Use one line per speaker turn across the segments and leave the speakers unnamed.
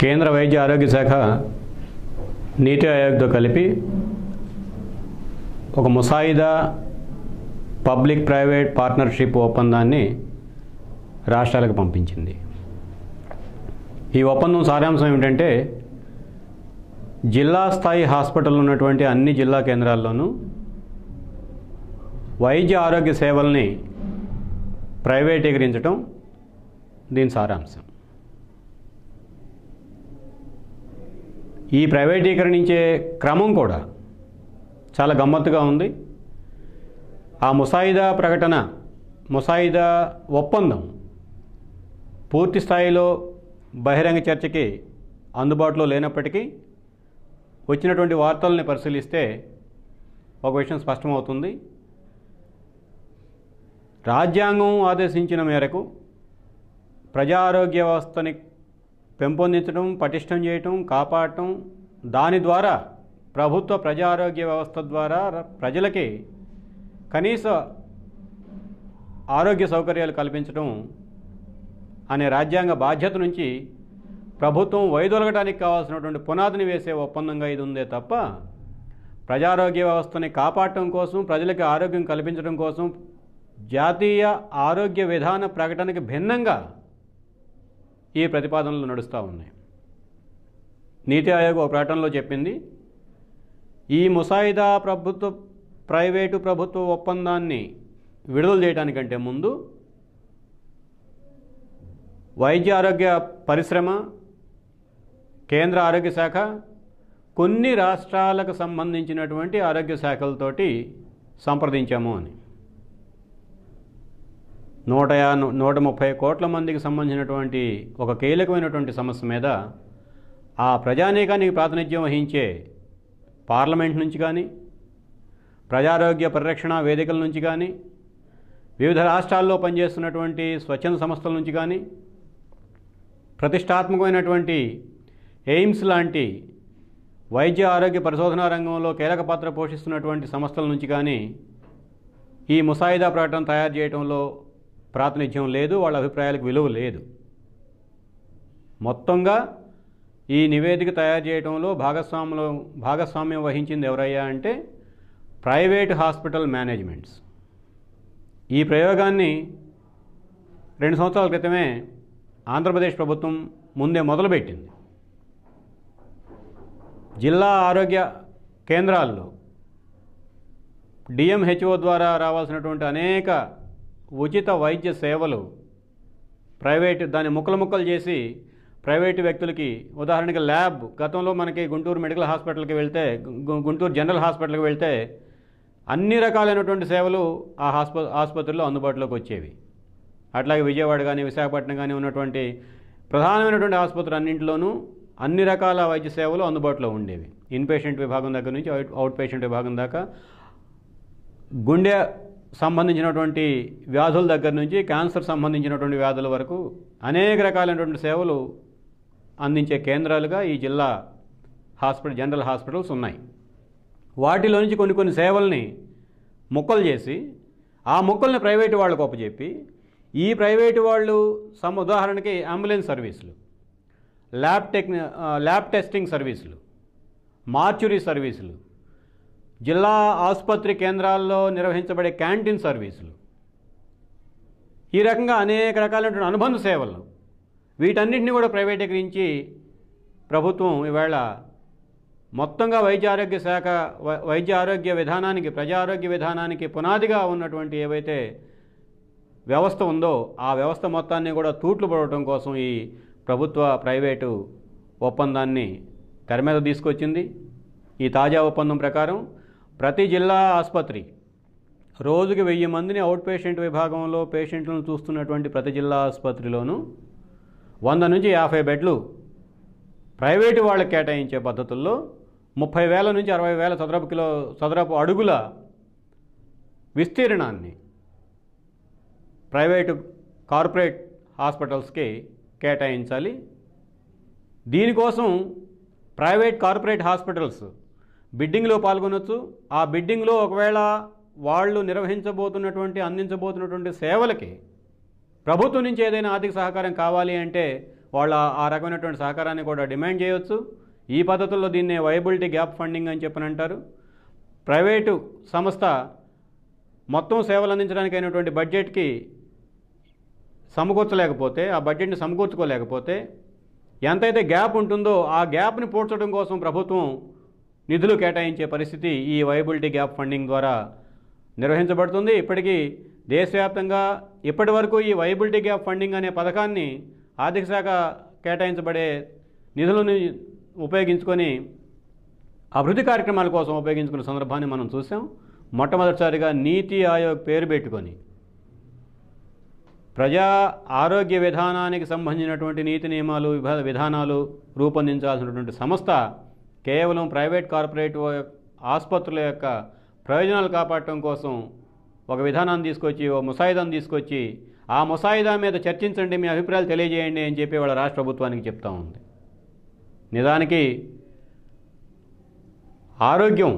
కేంద్ర వైద్య ఆరోగ్య శాఖ నీతి ఆయోగ్తో కలిపి ఒక ముసాయిదా పబ్లిక్ ప్రైవేట్ పార్ట్నర్షిప్ ఒప్పందాన్ని రాష్ట్రాలకు పంపించింది. ఈ ఒప్పందం సారాంశం ఏమిటంటే జిల్లా స్థాయి హాస్పిటల్ ఉన్నటువంటి అన్ని జిల్లా కేంద్రాల్లోనూ వైద్య ఆరోగ్య సేవల్ని ప్రైవేటీకరించడం దీని సారాంశం. ఈ ప్రైవేటీకరణించే క్రమం కూడా చాలా గమ్మత్తుగా ఉంది. ఆ ముసాయిదా ప్రకటన ముసాయిదా ఒప్పందం పూర్తి స్థాయిలో బహిరంగ చర్చకి అందుబాటులో లేనప్పటికీ వచ్చినటువంటి వార్తల్ని పరిశీలిస్తే ఒక విషయం స్పష్టమవుతుంది. రాజ్యాంగం ఆదేశించిన మేరకు ప్రజా ఆరోగ్య వ్యవస్థని పెంపొందించడం పటిష్టం చేయటం కాపాడటం దాని ద్వారా ప్రభుత్వ ప్రజారోగ్య వ్యవస్థ ద్వారా ప్రజలకి కనీస ఆరోగ్య సౌకర్యాలు కల్పించడం అనే రాజ్యాంగ బాధ్యత నుంచి ప్రభుత్వం వైదొలగడానికి కావాల్సినటువంటి పునాదిని వేసే ఒప్పందంగా ఇది ఉందే తప్ప ప్రజారోగ్య వ్యవస్థని కాపాడటం కోసం ప్రజలకు ఆరోగ్యం కల్పించడం కోసం జాతీయ ఆరోగ్య విధాన ప్రకటనకి భిన్నంగా ఈ ప్రతిపాదనలు నడుస్తూ ఉన్నాయి. నీతి ఆయోగ్ ఒక ప్రకటనలో చెప్పింది ఈ ముసాయిదా ప్రభుత్వ ప్రైవేటు ప్రభుత్వ ఒప్పందాన్ని విడుదల చేయడానికంటే ముందు వైద్య ఆరోగ్య పరిశ్రమ కేంద్ర ఆరోగ్య శాఖ కొన్ని రాష్ట్రాలకు సంబంధించినటువంటి ఆరోగ్య శాఖలతోటి సంప్రదించాము అని. నూట యా నూట ముప్పై కోట్ల మందికి సంబంధించినటువంటి ఒక కీలకమైనటువంటి సమస్య మీద ఆ ప్రజానీకానికి ప్రాతినిధ్యం వహించే పార్లమెంట్ నుంచి కానీ ప్రజారోగ్య పరిరక్షణ వేదికల నుంచి కానీ వివిధ రాష్ట్రాల్లో పనిచేస్తున్నటువంటి స్వచ్ఛంద సంస్థల నుంచి కానీ ప్రతిష్టాత్మకమైనటువంటి ఎయిమ్స్ లాంటి వైద్య ఆరోగ్య పరిశోధనా రంగంలో కీలక పాత్ర పోషిస్తున్నటువంటి సంస్థల నుంచి కానీ ఈ ముసాయిదా ప్రకటన తయారు చేయడంలో ప్రాతినిధ్యం లేదు వాళ్ళ అభిప్రాయాలకు విలువ లేదు. మొత్తంగా ఈ నివేదిక తయారు చేయడంలో భాగస్వాములు భాగస్వామ్యం వహించింది ఎవరయ్యా అంటే ప్రైవేట్ హాస్పిటల్ మేనేజ్మెంట్స్. ఈ ప్రయోగాన్ని రెండు సంవత్సరాల క్రితమే ఆంధ్రప్రదేశ్ ప్రభుత్వం ముందే మొదలుపెట్టింది. జిల్లా ఆరోగ్య కేంద్రాల్లో డిఎంహెచ్ఓ ద్వారా రావాల్సినటువంటి అనేక ఉచిత వైద్య సేవలు ప్రైవేట్ దాన్ని ముక్కలు ముక్కలు చేసి ప్రైవేటు వ్యక్తులకి ఉదాహరణకి ల్యాబ్ గతంలో మనకి గుంటూరు మెడికల్ హాస్పిటల్కి వెళ్తే గుంటూరు జనరల్ హాస్పిటల్కి వెళ్తే అన్ని రకాలైనటువంటి సేవలు ఆ హాస్ప ఆసుపత్రిలో అందుబాటులోకి వచ్చేవి. అట్లాగే విజయవాడ కానీ విశాఖపట్నం కానీ ఉన్నటువంటి ప్రధానమైనటువంటి ఆసుపత్రులు అన్నింటిలోనూ అన్ని రకాల వైద్య సేవలు అందుబాటులో ఉండేవి. ఇన్పేషెంట్ విభాగం దగ్గర నుంచి అవుట్ పేషెంట్ విభాగం దాకా గుండె సంబంధించినటువంటి వ్యాధుల దగ్గర నుంచి క్యాన్సర్ సంబంధించినటువంటి వ్యాధుల వరకు అనేక రకాలైనటువంటి సేవలు అందించే కేంద్రాలుగా ఈ జిల్లా హాస్పిటల్ జనరల్ హాస్పిటల్స్ ఉన్నాయి. వాటిలో నుంచి కొన్ని కొన్ని సేవల్ని మొక్కలు చేసి ఆ మొక్కల్ని ప్రైవేటు వాళ్ళకు అప్పచెప్పి ఈ ప్రైవేటు వాళ్ళు సమ్ ఉదాహరణకి అంబులెన్స్ సర్వీసులు ల్యాబ్ టెక్ ల్యాబ్ టెస్టింగ్ సర్వీసులు మార్చురీ సర్వీసులు జిల్లా ఆసుపత్రి కేంద్రాల్లో నిర్వహించబడే క్యాంటీన్ సర్వీసులు. ఈ రకంగా అనేక రకాలైనటువంటి అనుబంధ సేవలు. వీటన్నిటిని కూడా ప్రైవేటీకరించి ప్రభుత్వం ఈవేళ మొత్తంగా వైద్య ఆరోగ్య శాఖ వై- వైద్య ఆరోగ్య విధానానికి ప్రజా ఆరోగ్య విధానానికి పునాదిగా ఉన్నటువంటి ఏవైతే వ్యవస్థ ఉందో ఆ వ్యవస్థ మొత్తాన్ని కూడా తూట్లు పడవటం కోసం ఈ ప్రభుత్వ ప్రైవేటు ఒప్పందాన్ని తెర మీద తీసుకొచ్చింది. ఈ తాజా ఒప్పందం ప్రకారం ప్రతి జిల్లా ఆసుపత్రి రోజుకి వెయ్యి మందిని అవుట్ పేషెంట్ విభాగంలో పేషెంట్లను చూస్తున్నటువంటి ప్రతి జిల్లా ఆసుపత్రిలోనూ వంద నుంచి యాభై బెడ్లు ప్రైవేటు వాళ్ళకి కేటాయించే పద్ధతుల్లో ముప్పై వేల నుంచి అరవై వేల చదరపు కిలో చదరపు అడుగుల విస్తీర్ణాన్ని ప్రైవేటు కార్పొరేట్ హాస్పిటల్స్కి కేటాయించాలి. దీనికోసం ప్రైవేట్ కార్పొరేట్ హాస్పిటల్స్ బిడ్డింగ్లో పాల్గొనొచ్చు. ఆ బిడ్డింగ్లో ఒకవేళ వాళ్ళు నిర్వహించబోతున్నటువంటి అందించబోతున్నటువంటి సేవలకి ప్రభుత్వం నుంచి ఏదైనా ఆర్థిక సహకారం కావాలి అంటే వాళ్ళ ఆ రకమైనటువంటి సహకారాన్ని కూడా డిమాండ్ చేయవచ్చు ఈ పద్ధతుల్లో దీన్ని వైబిలిటీ గ్యాప్ ఫండింగ్ అని చెప్పని అంటారు. ప్రైవేటు సంస్థ మొత్తం సేవలు అందించడానికి అయినటువంటి బడ్జెట్కి సమకూర్చలేకపోతే ఆ బడ్జెట్ని సమకూర్చుకోలేకపోతే ఎంతైతే గ్యాప్ ఉంటుందో ఆ గ్యాప్ని పూడ్చడం కోసం ప్రభుత్వం నిధులు కేటాయించే పరిస్థితి ఈ వైబిలిటీ గ్యాప్ ఫండింగ్ ద్వారా నిర్వహించబడుతుంది. ఇప్పటికీ దేశవ్యాప్తంగా ఇప్పటి వరకు ఈ వైబిలిటీ గ్యాప్ ఫండింగ్ అనే పథకాన్ని ఆర్థిక శాఖ కేటాయించబడే నిధులను ఉపయోగించుకొని అభివృద్ధి కార్యక్రమాల కోసం ఉపయోగించుకున్న సందర్భాన్ని మనం చూసాం మొట్టమొదటిసారిగా నీతి ఆయోగ్ పేరు పెట్టుకొని ప్రజా ఆరోగ్య విధానానికి సంబంధించినటువంటి నీతి నియమాలు విధానాలు రూపొందించాల్సినటువంటి సంస్థ కేవలం ప్రైవేట్ కార్పొరేట్ ఆసుపత్రుల యొక్క ప్రయోజనాలు కాపాడటం కోసం ఒక విధానాన్ని తీసుకొచ్చి ఓ ముసాయిదాను తీసుకొచ్చి ఆ ముసాయిదా మీద చర్చించండి మీ అభిప్రాయాలు తెలియజేయండి అని చెప్పి వాళ్ళ రాష్ట్ర ప్రభుత్వానికి చెప్తా ఉంది. నిజానికి ఆరోగ్యం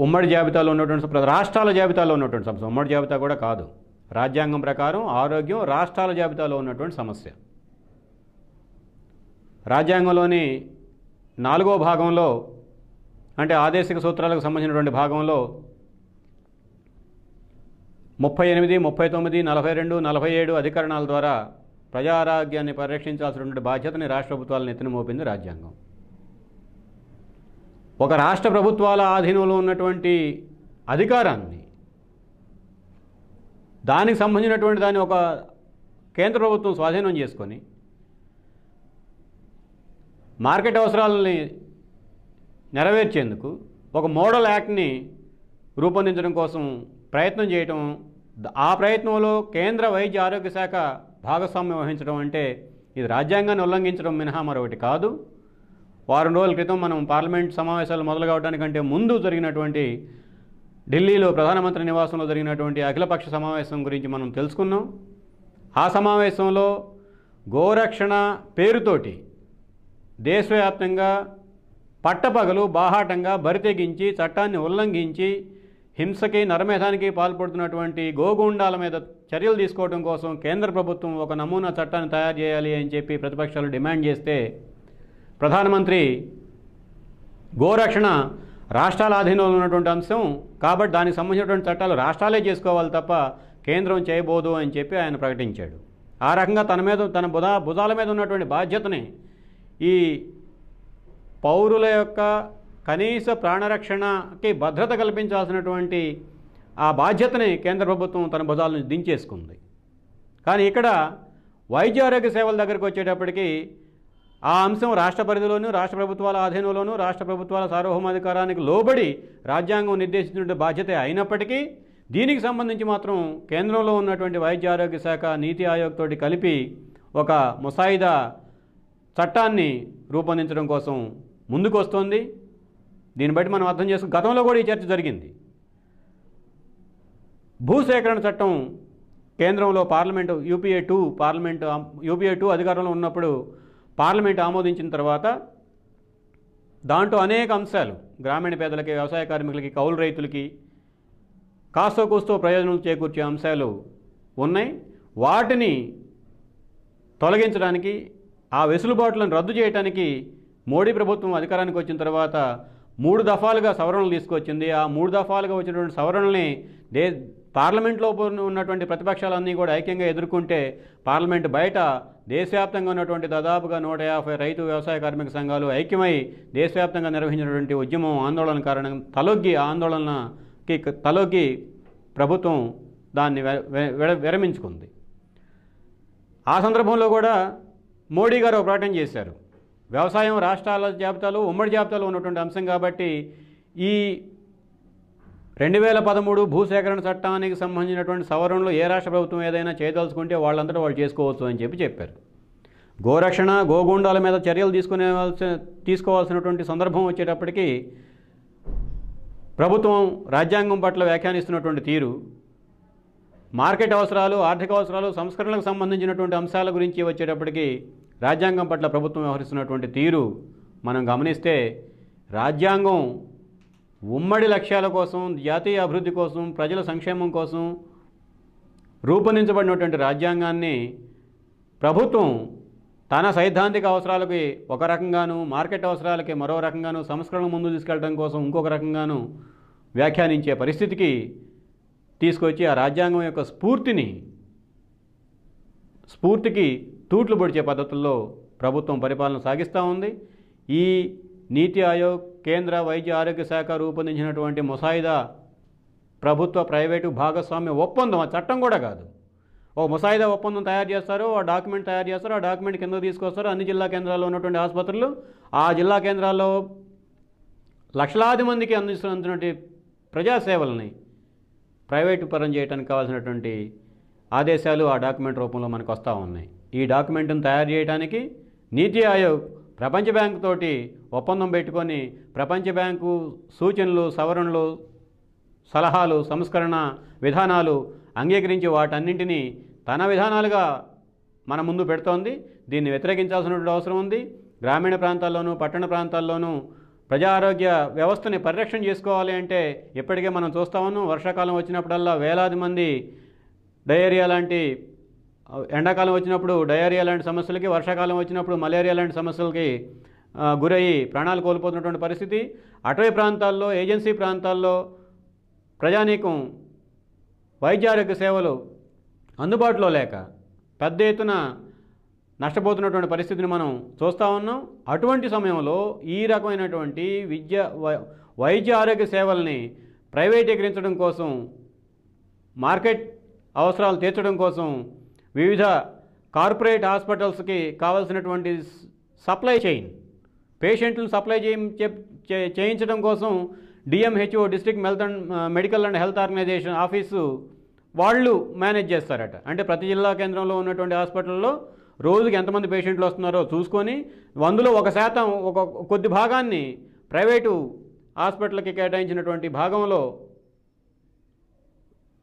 ఉమ్మడి జాబితాలో ఉన్నటువంటి రాష్ట్రాల జాబితాలో ఉన్నటువంటి సమస్య. ఉమ్మడి జాబితా కూడా కాదు. రాజ్యాంగం ప్రకారం ఆరోగ్యం రాష్ట్రాల జాబితాలో ఉన్నటువంటి సమస్య. రాజ్యాంగంలోని నాలుగో భాగంలో అంటే ఆదేశిక సూత్రాలకు సంబంధించినటువంటి భాగంలో ముప్పై ఎనిమిది ముప్పై తొమ్మిది నలభై రెండు నలభై ఏడు అధికరణాల ద్వారా ప్రజారోగ్యాన్ని పరిరక్షించాల్సినటువంటి బాధ్యతని రాష్ట్ర ప్రభుత్వాలను ఎత్తున మోపింది రాజ్యాంగం. ఒక రాష్ట్ర ప్రభుత్వాల ఆధీనంలో ఉన్నటువంటి అధికారాన్ని దానికి సంబంధించినటువంటి దాన్ని ఒక కేంద్ర ప్రభుత్వం స్వాధీనం చేసుకొని మార్కెట్ అవసరాలని నెరవేర్చేందుకు ఒక మోడల్ యాక్ట్ని రూపొందించడం కోసం ప్రయత్నం చేయటం ఆ ప్రయత్నంలో కేంద్ర వైద్య ఆరోగ్య శాఖ భాగస్వామ్యం వహించడం అంటే ఇది రాజ్యాంగాన్ని ఉల్లంఘించడం మినహా మరొకటి కాదు. వారం రోజుల క్రితం మనం పార్లమెంట్ సమావేశాలు మొదలు కావడానికంటే ముందు జరిగినటువంటి ఢిల్లీలో ప్రధానమంత్రి నివాసంలో జరిగినటువంటి అఖిలపక్ష సమావేశం గురించి మనం తెలుసుకున్నాం. ఆ సమావేశంలో గోరక్షణ పేరుతోటి దేశవ్యాప్తంగా పట్టపగలు బాహాటంగా బరితెగించి చట్టాన్ని ఉల్లంఘించి హింసకి నరమేధానికి పాల్పడుతున్నటువంటి గోగుండాల మీద చర్యలు తీసుకోవడం కోసం కేంద్ర ప్రభుత్వం ఒక నమూనా చట్టాన్ని తయారు చేయాలి అని చెప్పి ప్రతిపక్షాలు డిమాండ్ చేస్తే ప్రధానమంత్రి గోరక్షణ రాష్ట్రాల ఆధీనంలో ఉన్నటువంటి అంశం కాబట్టి దానికి సంబంధించినటువంటి చట్టాలు రాష్ట్రాలే చేసుకోవాలి తప్ప కేంద్రం చేయబోదు అని చెప్పి ఆయన ప్రకటించాడు. ఆ రకంగా తన మీద తన బుధా భుజాల మీద ఉన్నటువంటి బాధ్యతని ఈ పౌరుల యొక్క కనీస ప్రాణరక్షణకి భద్రత కల్పించాల్సినటువంటి ఆ బాధ్యతని కేంద్ర ప్రభుత్వం తన భుజాల నుంచి దించేసుకుంది. కానీ ఇక్కడ వైద్య ఆరోగ్య సేవల దగ్గరికి వచ్చేటప్పటికి ఆ అంశం రాష్ట్ర పరిధిలోనూ రాష్ట్ర ప్రభుత్వాల ఆధీనంలోనూ రాష్ట్ర ప్రభుత్వాల సార్వభౌమాధికారానికి లోబడి రాజ్యాంగం నిర్దేశించిన బాధ్యత అయినప్పటికీ దీనికి సంబంధించి మాత్రం కేంద్రంలో ఉన్నటువంటి వైద్య ఆరోగ్య శాఖ నీతి ఆయోగ్ తోటి కలిపి ఒక ముసాయిదా చట్టాన్ని రూపొందించడం కోసం ముందుకు వస్తోంది దీన్ని బట్టి మనం అర్థం చేసుకు గతంలో కూడా ఈ చర్చ జరిగింది. భూసేకరణ చట్టం కేంద్రంలో parliament UPA two parliament UPA two అధికారంలో ఉన్నప్పుడు పార్లమెంట్ ఆమోదించిన తర్వాత దాంట్లో అనేక అంశాలు గ్రామీణ పేదలకి వ్యవసాయ కార్మికులకి కౌలు రైతులకి కాస్తో కూస్తో ప్రయోజనం చేకూర్చే అంశాలు ఉన్నాయి. వాటిని తొలగించడానికి ఆ వెసులుబాట్లను రద్దు చేయడానికి మోడీ ప్రభుత్వం అధికారానికి వచ్చిన తర్వాత మూడు దఫాలుగా సవరణలు తీసుకొచ్చింది. ఆ మూడు దఫాలుగా వచ్చినటువంటి సవరణల్ని దే పార్లమెంట్లో ఉన్నటువంటి ప్రతిపక్షాలన్నీ కూడా ఐక్యంగా ఎదుర్కొంటే పార్లమెంట్ బయట దేశవ్యాప్తంగా ఉన్నటువంటి దాదాపుగా నూట యాభై రైతు వ్యవసాయ కార్మిక సంఘాలు ఐక్యమై దేశవ్యాప్తంగా నిర్వహించినటువంటి ఉద్యమం ఆందోళన కారణం తలొగ్గి ఆందోళనకి తలొగ్గి ప్రభుత్వం దాన్ని వె- విరమించుకుంది. ఆ సందర్భంలో కూడా మోడీ గారు ఒక ప్రకటన చేశారు. వ్యవసాయం రాష్ట్రాల జాబితాలో ఉమ్మడి జాబితాలో ఉన్నటువంటి అంశం కాబట్టి ఈ రెండు వేల పదమూడు భూసేకరణ చట్టానికి సంబంధించినటువంటి సవరణలు ఏ రాష్ట్ర ప్రభుత్వం ఏదైనా చేయదలుచుకుంటే వాళ్ళంతటా వాళ్ళు చేసుకోవచ్చు అని చెప్పి చెప్పారు. గోరక్షణ గోగుండాల మీద చర్యలు తీసుకునేవాల్సిన తీసుకోవాల్సినటువంటి సందర్భం వచ్చేటప్పటికీ ప్రభుత్వం రాజ్యాంగం పట్ల వ్యాఖ్యానిస్తున్నటువంటి తీరు మార్కెట్ అవసరాలు ఆర్థిక అవసరాలు సంస్కరణలకు సంబంధించినటువంటి అంశాల గురించి వచ్చేటప్పటికి రాజ్యాంగం పట్ల ప్రభుత్వం వ్యవహరిస్తున్నటువంటి తీరు మనం గమనిస్తే రాజ్యాంగం ఉమ్మడి లక్ష్యాల కోసం జాతీయ అభివృద్ధి కోసం ప్రజల సంక్షేమం కోసం రూపొందించబడినటువంటి రాజ్యాంగాన్ని ప్రభుత్వం తన సైద్ధాంతిక అవసరాలకి ఒక రకంగాను మార్కెట్ అవసరాలకి మరో రకంగాను సంస్కరణలు ముందు తీసుకెళ్ళడం కోసం ఇంకొక రకంగాను వ్యాఖ్యానించే పరిస్థితికి తీసుకొచ్చి ఆ రాజ్యాంగం యొక్క స్ఫూర్తిని స్ఫూర్తికి తూట్లు పొడిచే పద్ధతుల్లో ప్రభుత్వం పరిపాలన సాగిస్తూ ఉంది. ఈ నీతి ఆయోగ్ కేంద్ర వైద్య ఆరోగ్య శాఖ రూపొందించినటువంటి ముసాయిదా ప్రభుత్వ ప్రైవేటు భాగస్వామ్య ఒప్పందం ఆ చట్టం కూడా కాదు. ఓ ముసాయిదా ఒప్పందం తయారు చేస్తారు ఆ డాక్యుమెంట్ తయారు చేస్తారు ఆ డాక్యుమెంట్ కింద తీసుకొస్తారు అన్ని జిల్లా కేంద్రాల్లో ఉన్నటువంటి ఆసుపత్రులు ఆ జిల్లా కేంద్రాల్లో లక్షలాది మందికి అందిస్తున్నటువంటి ప్రజాసేవలని ప్రైవేటు పరం చేయడానికి కావాల్సినటువంటి ఆదేశాలు ఆ డాక్యుమెంట్ రూపంలో మనకు వస్తూ ఉన్నాయి. ఈ డాక్యుమెంట్ను తయారు చేయడానికి నీతి ఆయోగ్ ప్రపంచ బ్యాంకు తోటి ఒప్పందం పెట్టుకొని ప్రపంచ బ్యాంకు సూచనలు సవరణలు సలహాలు సంస్కరణ విధానాలు అంగీకరించి వాటన్నింటినీ తన విధానాలుగా మన ముందు పెడుతోంది. దీన్ని వ్యతిరేకించాల్సినటువంటి అవసరం ఉంది. గ్రామీణ ప్రాంతాల్లోనూ పట్టణ ప్రాంతాల్లోనూ ప్రజా ఆరోగ్య వ్యవస్థని పరిరక్షణ చేసుకోవాలి అంటే ఇప్పటికే మనం చూస్తామను వర్షాకాలం వచ్చినప్పుడల్లా వేలాది మంది డయేరియా లాంటి ఎండాకాలం వచ్చినప్పుడు డయేరియా లాంటి సమస్యలకి వర్షాకాలం వచ్చినప్పుడు మలేరియా లాంటి సమస్యలకి గురయ్యి ప్రాణాలు కోల్పోతున్నటువంటి పరిస్థితి. అటవీ ప్రాంతాల్లో ఏజెన్సీ ప్రాంతాల్లో ప్రజానీకం వైద్య ఆరోగ్య సేవలు అందుబాటులో లేక పెద్ద ఎత్తున నష్టపోతున్నటువంటి పరిస్థితిని మనం చూస్తూ ఉన్నాం. అటువంటి సమయంలో ఈ రకమైనటువంటి విద్య వై- వైద్య ఆరోగ్య సేవల్ని ప్రైవేటీకరించడం కోసం మార్కెట్ అవసరాలు తీర్చడం కోసం వివిధ కార్పొరేట్ హాస్పిటల్స్కి కావాల్సినటువంటి సప్లై చైన్ పేషెంట్లను సప్లై చేయ చేయించడం కోసం DMHO district health and medical and health organisation office వాళ్ళు మేనేజ్ చేస్తారట. అంటే ప్రతి జిల్లా కేంద్రంలో ఉన్నటువంటి హాస్పిటల్లో రోజుకి ఎంతమంది పేషెంట్లు వస్తున్నారో చూసుకొని అందులో ఒక శాతం ఒక కొద్ది భాగాన్ని ప్రైవేటు హాస్పిటల్కి కేటాయించినటువంటి భాగంలో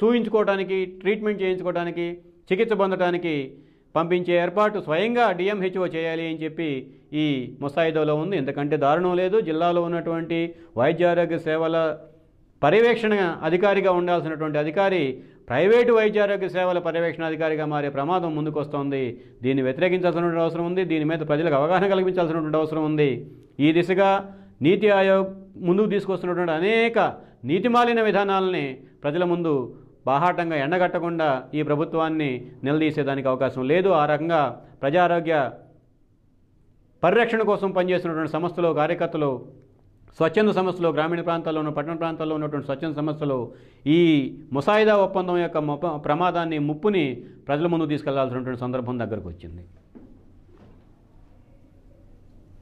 చూయించుకోవడానికి ట్రీట్మెంట్ చేయించుకోవడానికి చికిత్స పొందడానికి పంపించే ఏర్పాటు స్వయంగా డిఎంహెచ్ఓ చేయాలి అని చెప్పి ఈ ముసాయిదాలో ఉంది. ఎందుకంటే దారుణం లేదు. జిల్లాలో ఉన్నటువంటి వైద్య ఆరోగ్య సేవల పర్యవేక్షణ అధికారిగా ఉండాల్సినటువంటి అధికారి ప్రైవేటు వైద్య ఆరోగ్య సేవల పర్యవేక్షణ అధికారిగా మారే ప్రమాదం ముందుకొస్తోంది. దీన్ని వ్యతిరేకించాల్సినటువంటి అవసరం ఉంది. దీని మీద ప్రజలకు అవగాహన కల్పించాల్సినటువంటి అవసరం ఉంది. ఈ దిశగా నీతి ఆయోగ్ ముందుకు తీసుకొస్తున్నటువంటి అనేక నీతిమాలిన విధానాలని ప్రజల ముందు బాహాటంగా ఎండగట్టకుండా ఈ ప్రభుత్వాన్ని నిలదీసేదానికి అవకాశం లేదు. ఆ రకంగా ప్రజారోగ్య పరిరక్షణ కోసం పనిచేస్తున్నటువంటి సంస్థలు కార్యకర్తలు స్వచ్ఛంద సంస్థలు గ్రామీణ ప్రాంతాల్లోనూ పట్టణ ప్రాంతాల్లో ఉన్నటువంటి స్వచ్ఛంద సంస్థలు ఈ ముసాయిదా ఒప్పందం యొక్క ప్రమాదాన్ని ముప్పుని ప్రజల ముందు తీసుకెళ్ళాల్సినటువంటి సందర్భం దగ్గరకు వచ్చింది.